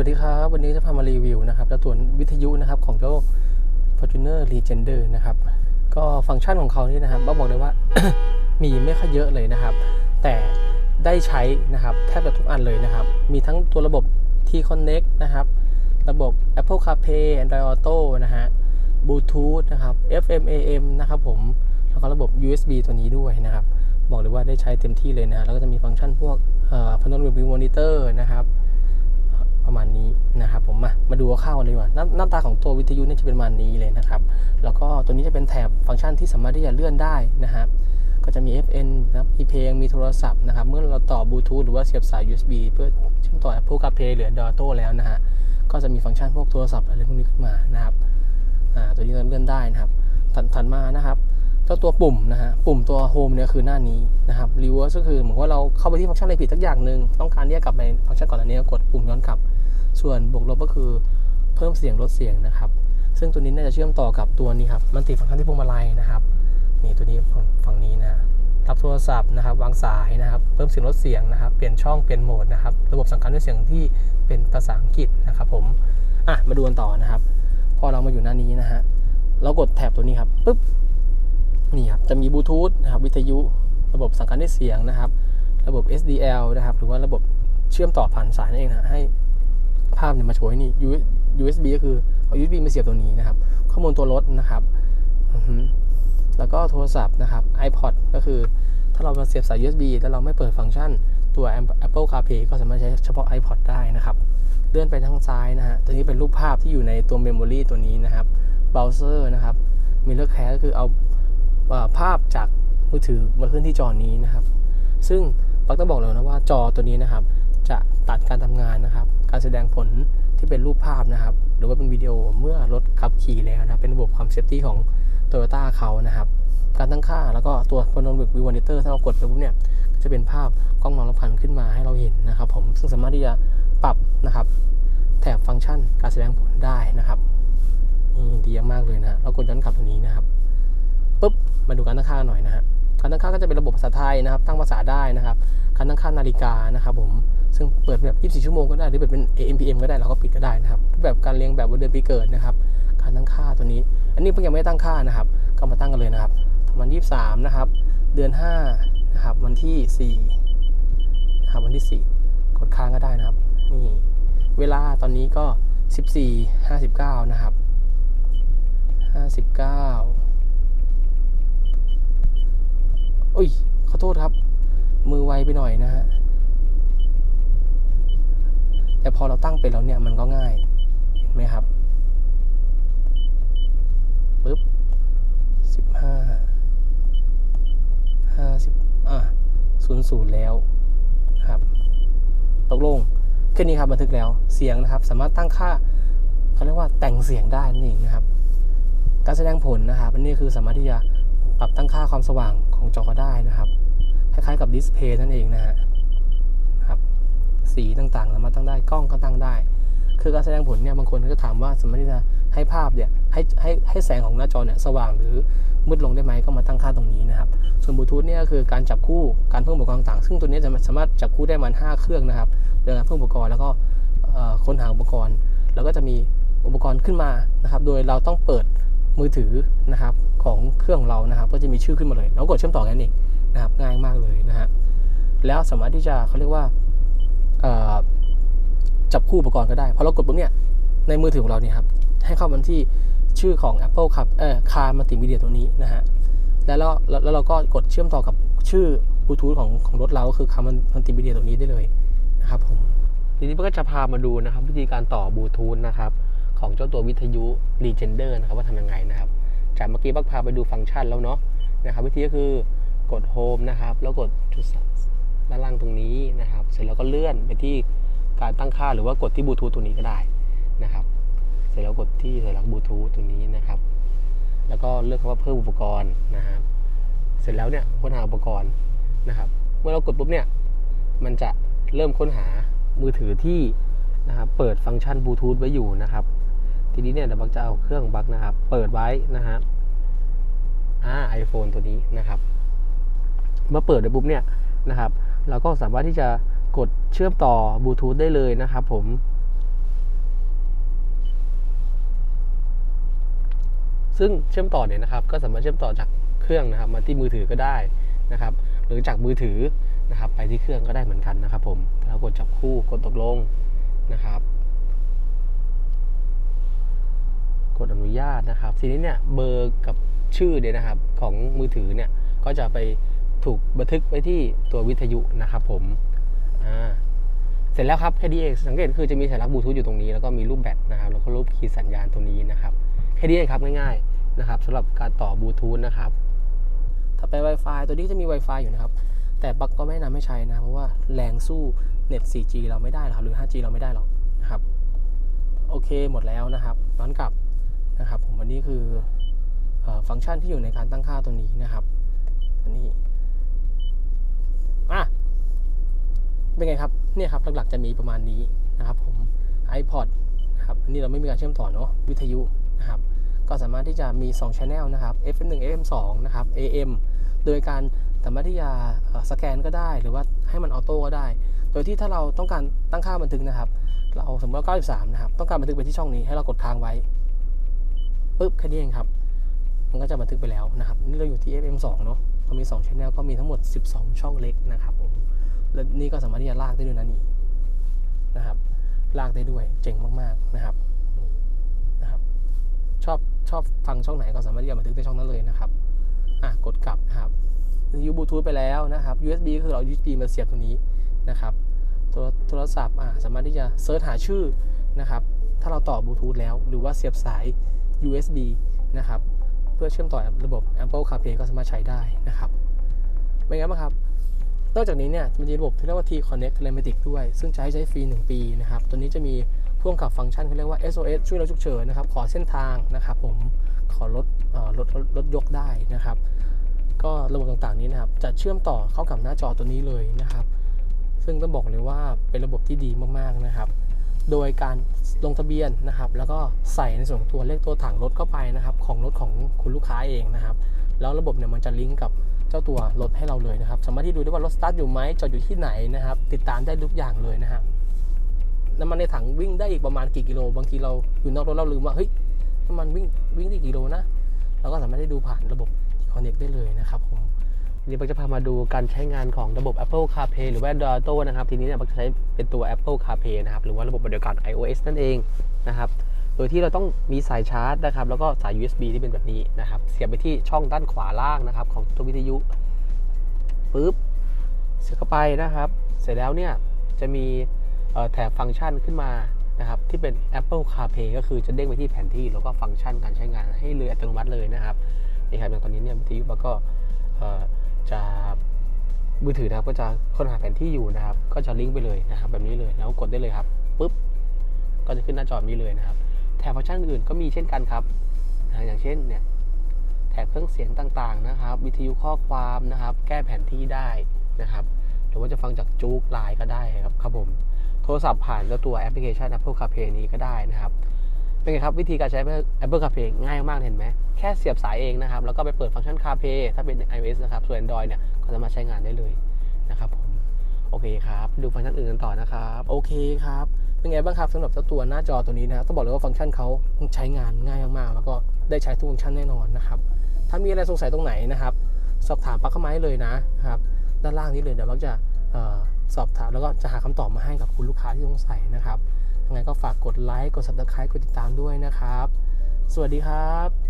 วัสดีครับ วันนี้จะพามารีวิวนะครับตัววิทยุนะครับของเจ้า Fortuner Legender นะครับ ก็ฟังก์ชันของเขานี่นะครับต้องบอกเลยว่า มีไม่ค่อยเยอะเลยนะครับ แต่ได้ใช้นะครับ แทบจะทุกอันเลยนะครับ มีทั้งตัวระบบ T Connect นะครับ ระบบ Apple CarPlay Android Auto นะฮะ Bluetooth นะครับ FM AM นะครับผม แล้วก็ระบบ USB ตัวนี้ด้วยนะครับ บอกเลยว่าได้ใช้เต็มที่เลยนะ แล้วก็จะมีฟังก์ชันพวกพนันวิวมอนิเตอร์นะครับ ประมาณนี้นะครับผมมามา ดูข้าวกันเลยดีกว่าหน้าหน้าตาของตัววิทยุเนี่ยจะเป็นมาณนี้เลยนะครับ แล้วก็ตัวนี้จะเป็นแถบฟังก์ชันที่สามารถที่จะเลื่อนได้นะครับก็จะมี FN นะครับมีเพลงมีโทรศัพท์นะครับ เมื่อเราต่อบลูทูธหรือว่าเสียบสาย USB เพื่อเชื่อมต่อ Apple CarPlay หรือ Android Auto แล้วนะฮะ ก็จะมีฟังก์ชันพวกโทรศัพท์อะไรพวกนี้ขึ้นมานะครับ อ่า ตัวนี้เราเลื่อนได้นะครับ ถัดถัดมานะครับเจ้าตัวปุ่มนะฮะ ปุ่มตัวโฮมเนี่ยคือหน้านี้นะครับรีเวิร์สก็คือเหมือนว่าเราเข้าไปที่ฟังก์ชันอะไรผิดสักอย่างหนึ่งต้องการที่จะกลับไปฟังก์ชันก่อนอันนี้กดปุ่มย้อนกลับ ส่วนบวกลบก็คือเพิ่มเสียงลดเสียงนะครับ ซึ่งตัวนี้น่าจะเชื่อมต่อกับตัวนี้ครับมันติดฟังก์ชันที่พวงมาลัยนะครับนี่ตัวนี้ฝั่งนี้นะรับโทรศัพท์นะครับวางสายนะครับ เพิ่มเสียงลดเสียงนะครับ เปลี่ยนช่องเปลี่ยนโหมดนะครับ ระบบสั่งการด้วยเสียงที่เป็นภาษาอังกฤษนะครับผมอะมาดูกันต่อนะครับ พอเรามาอยู่หน้านี้นะฮะเรากดแถบตัวนี้ครับปุ๊บนี่ครับจะมีบลูทูธนะครับวิทยุ ระบบสั่งการด้วยเสียงนะครับ ระบบ SDL นะครับ หรือว่าระบบเชื่อมต่อผ่านสายนั่นเองนะให้ ภาพเนี่ยมาโชว์ให้นี่ USB ก็คือเอา USB มาเสียบตัวนี้นะครับ ข้อมูลตัวรถนะครับ แล้วก็โทรศัพท์นะครับ iPod ก็คือถ้าเรามาเสียบสาย USB แล้วเราไม่เปิดฟังก์ชันตัว Apple CarPlay ก็สามารถใช้เฉพาะ iPod ได้นะครับ เลื่อนไปทางซ้ายนะฮะตัวนี้เป็นรูปภาพที่อยู่ในตัว Memory ตัวนี้นะครับเบราว์เซอร์นะครับ Mirror Cast ก็คือเอาอ่อภาพจากมือถือมาขึ้นที่จอนี้นะครับ ซึ่งปักต้องบอกเลยนะว่าจอตัวนี้นะครับ จะตัดการทำงานนะครับ การแสดงผลที่เป็นรูปภาพนะครับ หรือว่าเป็นวิดีโอเมื่อรถขับขี่แล้วนะเป็นระบบความเซฟตี้ของโตโยต้าเขานะครับ การตั้งค่าแล้วก็ตัวพนนวิวมอนิเตอร์ถ้าเรากดไปปุ๊บเนี่ยจะเป็นภาพกล้องมองรอบคันขึ้นมาให้เราเห็นนะครับผมซึ่งสามารถที่จะปรับนะครับแถบฟังก์ชันการแสดงผลได้นะครับนี่ดีมากเลยนะเรากดย้อนกลับตรงนี้นะครับปุ๊บมาดูการตั้งค่าหน่อยนะฮะ การตั้งค่าก็จะเป็นระบบภาษาไทยนะครับ ตั้งภาษาได้นะครับการตั้งค่านาฬิกานะครับผมซึ่งเปิดแบบ 24 ชั่วโมงก็ได้หรือเปิดเป็น AM PM ก็ได้เราก็ปิดก็ได้นะครับแบบการเรียงแบบวันเดือนปีเกิดนะครับการตั้งค่าตัวนี้ อันนี้เพิ่งยังไม่ได้ตั้งค่านะครับ ก็มาตั้งกันเลยนะครับวันที่23นะครับ เดือน5นะครับ วันที่4นะครับวันที่ 4 กดค้างก็ได้นะครับ นี่ เวลาตอนนี้ก็ 14 59 นะครับ 59 อุ้ย ขอโทษครับ มือไวไปหน่อยนะฮะ แต่พอเราตั้งเป็นแล้วเนี่ยมันก็ง่าย เห็นไหมครับปึ๊บสิบห้าห้าสิบอะศูนย์ศูนย์แล้วครับ ตกลงแค่นี้ครับบันทึกแล้ว เสียงนะครับ สามารถตั้งค่าเขาเรียกว่าแต่งเสียงได้นั่นเองนะครับ การแสดงผลนะครับอันนี้คือสามารถที่จะปรับตั้งค่าความสว่างของจอได้นะครับ คล้ายๆกับดิสเพย์นั่นเองนะฮะครับสีต่างๆสามารถตั้งได้กล้องก็ตั้งได้ คือการแสดงผลเนี่ยบางคนก็จะถามว่าสามารถที่จะให้ภาพเนี่ยให้ให้ให้แสงของหน้าจอเนี่ยสว่างหรือมืดลงได้ไหมก็มาตั้งค่าตรงนี้นะครับ ส่วนบลูทูธเนี่ยคือการจับคู่การเพิ่มอุปกรณ์ต่างๆซึ่งตัวนี้จะสามารถจับคู่ได้มัน 5 เครื่องนะครับโดยการเพิ่มอุปกรณ์แล้วก็ค้นหาอุปกรณ์ แล้วก็จะมีอุปกรณ์ขึ้นมานะครับ โดยเราต้องเปิด มือถือนะครับของเครื่องของเรานะครับ ก็จะมีชื่อขึ้นมาเลยแล้วกดเชื่อมต่อกันเองนะครับง่ายมากเลยนะฮะแล้วสามารถที่จะเขาเรียกว่าจับคู่อุปกรณ์ก็ได้พอเรากดปุ๊บเนี่ยในมือถือของเราเนี่ยครับให้เข้ามาที่ชื่อของ Apple ครับเออคาร์มัลติมีเดียตัวนี้นะฮะแล้วเราแล้วแล้วเราก็กดเชื่อมต่อกับชื่อบลูทูธของของรถเราก็คือคาร์มัลติมีเดียตัวนี้ได้เลยนะครับผมทีนี้ก็จะพามาดูนะครับ วิธีการต่อบลูทูธนะครับ ของเจ้าตัววิทยุ Legender นะครับว่าทำยังไงนะครับ จากเมื่อกี้บักพาไปดูฟังก์ชันแล้วเนาะนะครับ วิธีก็คือกด Home นะครับ แล้วกดจุดด้านล่างตรงนี้นะครับ เสร็จแล้วก็เลื่อนไปที่การตั้งค่าหรือว่ากดที่บลูทูธตัวนี้ก็ได้นะครับ เสร็จแล้วกดที่สัญลักษณ์บลูทูธตัวนี้นะครับ แล้วก็เลือกคำว่าเพิ่มอุปกรณ์นะครับ เสร็จแล้วเนี่ยค้นหาอุปกรณ์นะครับ เมื่อเรากดปุ๊บเนี่ย มันจะเริ่มค้นหามือถือที่นะครับ เปิดฟังก์ชันบลูทูธไว้อยู่นะครับ ทีนี้เนี่ยเดี๋ยวบักจะเอาเครื่องบักนะครับ เปิดไว้นะฮะอ่าไอโฟนตัวนี้นะครับ เมื่อเปิดไปปุ๊บเนี่ยนะครับ เราก็สามารถที่จะกดเชื่อมต่อบลูทูธได้เลยนะครับผมซึ่งเชื่อมต่อเนี่ยนะครับ ก็สามารถเชื่อมต่อจากเครื่องนะครับ มาที่มือถือก็ได้นะครับ หรือจากมือถือนะครับ ไปที่เครื่องก็ได้เหมือนกันนะครับ ผมแล้วกดจับคู่กดตกลงนะครับ กดอนุญาตนะครับทีนี้เนี่ยเบอร์กับชื่อเนี่ยนะครับของมือถือเนี่ยก็จะไปถูกบันทึกไว้ที่ตัววิทยุนะครับผมอ่าเสร็จแล้วครับแค่นี้เองสังเกตคือจะมีสัญลักษณ์บลูทูธอยู่ตรงนี้แล้วก็มีรูปแบตนะครับแล้วก็รูปคีย์สัญญาณตรงนี้นะครับแค่นี้เองครับง่ายๆนะครับสำหรับการต่อบลูทูธนะครับถ้าไป Wi-Fi ตัวนี้จะมี Wi-Fi อยู่นะครับ แต่ปักก็ไม่นะนำให้ใช้นะ เพราะว่าแรงสู้เน็ต 4G เราไม่ได้หรอกหรือ 5G เราไม่ได้หรอกนะครับ โอเคหมดแล้วนะครับย้อนกลับ นะครับผมวันนี้คืออฟังก์ชันที่อยู่ในการตั้งค่าตัวนี้นะครับตัวนี้อะเป็นไงครับเนี่ยครับหลักๆจะมีประมาณนี้นะครับผม iPod นะครับอันนี้เราไม่มีการเชื่อมต่อเนาะวิทยุนะครับก็สามารถที่จะมี 2 Channel นะครับ FM1 FM2 นะครับ AM โดยการสามารถที่จะสแกนก็ได้ หรือว่าให้มันออโต้ก็ได้ โดยที่ถ้าเราต้องการตั้งค่าบันทึกนะครับ เราสมมติว่า93 นะครับ ต้องการบันทึกไปที่ช่องนี้ให้เรากดค้างไว้ ปุ๊บแค่นี้เองครับ มันก็จะบันทึกไปแล้วนะครับ นี่เราอยู่ที่ FM2 เนาะเรามี2 Channel ก็มีทั้งหมด 12 ช่องเล็กนะครับผม และนี่ก็สามารถที่จะลากได้ด้วยนะนี่นะครับ ลากได้ด้วย เจ๋งมากๆนะครับนะครับ ชอบชอบฟังช่องไหนก็สามารถที่จะบันทึกในช่องนั้นเลยนะครับ อะกดกลับนะครับยูบลูทูธไปแล้วนะครับ USB ก็คือเรา USB มาเสียบตรงนี้นะครับ โทรโทรศัพท์อะสามารถที่จะเซิร์ชหาชื่อนะครับ ถ้าเราต่อบลูทูธแล้วหรือว่าเสียบสาย USB นะครับ เพื่อเชื่อมต่อระบบ Apple CarPlay ก็สามารถใช้ได้นะครับเป็นไงบ้างครับ นอกจากนี้เนี่ยมันมีระบบที่เรียกว่า T Connect Telematic ด้วย ซึ่งจะให้ใช้ฟรี 1 ปีนะครับ ตัวนี้จะมีพ่วงกับฟังก์ชันเขาเรียกว่า SOS ช่วยเราฉุกเฉินนะครับ ขอเส้นทางนะครับผม ขอลดเอ่อลดลดลดยกได้นะครับ ก็ระบบต่างๆนี้นะครับ จะเชื่อมต่อเข้ากับหน้าจอตัวนี้เลยนะครับ ซึ่งต้องบอกเลยว่าเป็นระบบที่ดีมากๆนะครับ โดยการลงทะเบียนนะครับ แล้วก็ใส่ในส่วนตัวเลขตัวถังรถเข้าไปนะครับ ของรถของคุณลูกค้าเองนะครับ แล้วระบบเนี่ยมันจะลิงก์กับเจ้าตัวรถให้เราเลยนะครับ สามารถที่ดูได้ว่ารถสตาร์ทอยู่ไหมจอดอยู่ที่ไหนนะครับ ติดตามได้ทุกอย่างเลยนะครับน้ำมันในถังวิ่งได้อีกประมาณกี่กิโล บางทีเราอยู่นอกรถเราลืมว่าเฮ้ยน้ำมันวิ่งวิ่งได้กี่กิโลนะเราก็สามารถได้ดูผ่านระบบที่ Connect ได้เลยนะครับผม นนี้ปักจะพามาดูการใช้งานของระบบ Apple CarPlay หรือว่า Android Auto นะครับ ทีนี้เนี่ยปักจะใช้เป็นตัว Apple CarPlay นะครับ หรือว่าระบบแบบเดียวกัน iOS นั่นเองนะครับ โดยที่เราต้องมีสายชาร์จนะครับ แล้วก็สาย USB ที่เป็นแบบนี้นะครับ เสียบไปที่ช่องด้านขวาล่างนะครับของตัววิทยุปุ๊บ เสียบเข้าไปนะครับ เสร็จแล้วเนี่ยจะมีแถบฟังก์ชันขึ้นมานะครับที่เป็น Apple CarPlay ก็คือจะเด้งไปที่แผนที่แล้วก็ฟังก์ชันการใช้งานให้เลยอัตโนมัติเลยนะครับนี่ครับอย่างตอนนี้เนี่ยวิทยุมันก็ จะมือถือนะครับก็จะค้นหาแผนที่อยู่นะครับ ก็จะลิงก์ไปเลยนะครับ แบบนี้เลยแล้วกดได้เลยครับปุ๊บก็จะขึ้นหน้าจอแบบนี้เลยนะครับแถบฟังก์ชันอื่นก็มีเช่นกันครับนะอย่างเช่นเนี่ยแถบเครื่องเสียงต่างๆนะครับ วิทยุข้อความนะครับ แก้แผนที่ได้นะครับหรือว่าจะฟังจากจู๊กไลน์ก็ได้ครับครับผมโทรศัพท์ผ่านเจ้าตัวแอปพลิเคชัน Apple CarPlay นี้ก็ได้นะครับ เป็นไงครับวิธีการใช้ Apple CarPlay ง่ายมากเห็นไหมแค่เสียบสายเองนะครับ แล้วก็ไปเปิดฟังก์ชัน CarPlay ถ้าเป็น iOS นะครับ ส่วน Android เนี่ยก็สามารถใช้งานได้เลยนะครับผมโอเคครับ ดูฟังก์ชันอื่นกันต่อนะครับ โอเคครับ เป็นไงบ้างครับสำหรับเจ้าตัวหน้าจอตัวนี้นะครับต้องบอกเลยว่าฟังก์ชันเขาใช้งานง่ายมากๆแล้วก็ได้ใช้ทุกฟังก์ชันแน่นอนนะครับถ้ามีอะไรสงสัยตรงไหนนะครับ สอบถามปักเข้ามาให้เลยนะครับด้านล่างนี้เลยเดี๋ยวปักจะสอบถามแล้วก็จะหาคำตอบมาให้กับคุณลูกค้าที่สงสัยนะครับ ยังไงก็ฝากกดไลค์ กด subscribe กดติดตามด้วยนะครับ สวัสดีครับ